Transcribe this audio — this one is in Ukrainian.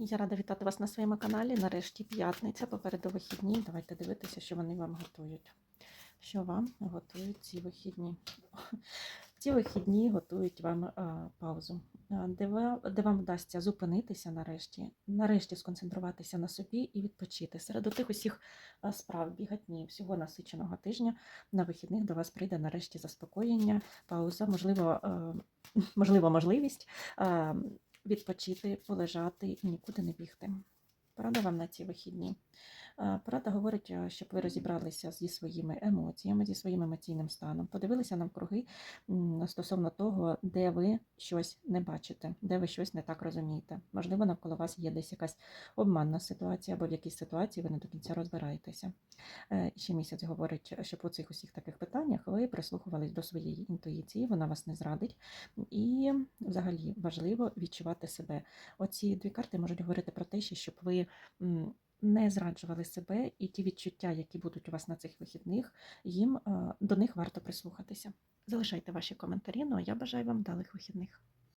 Я рада вітати вас на своєму каналі. Нарешті п'ятниця, попереду вихідні. Давайте дивитися, що вони вам готують. Що вам готують ці вихідні? Ці вихідні готують вам а, паузу, а, де, ви, де вам вдасться зупинитися нарешті, нарешті сконцентруватися на собі і відпочити. Серед тих усіх а, справ, бігатні, всього насиченого тижня на вихідних до вас прийде нарешті заспокоєння, пауза, можливо, е, можливо можливість е, відпочити, полежати і нікуди не бігти. Порада вам на ці вихідні. Е, Порада говорить, е, щоб ви розібралися зі своїми емоціями, зі своїм емоційним станом, подивилися навкруги стосовно того, де ви щось не бачите, де ви щось не так розумієте. Можливо, навколо вас є десь якась обманна ситуація, або в якійсь ситуації ви не до кінця розбираєтеся. Е, Ще місяць говорить, щоб у цих усіх таких питаннях ви прислухувались до своєї інтуїції, вона вас не зрадить. І взагалі важливо відчувати себе. Оці дві карти можуть говорити про те, що щоб ви не зраджували себе, і ті відчуття, які будуть у вас на цих вихідних, їм е, до них варто прислухатися. Залишайте ваші коментарі. Ну а я бажаю вам вдалих вихідних.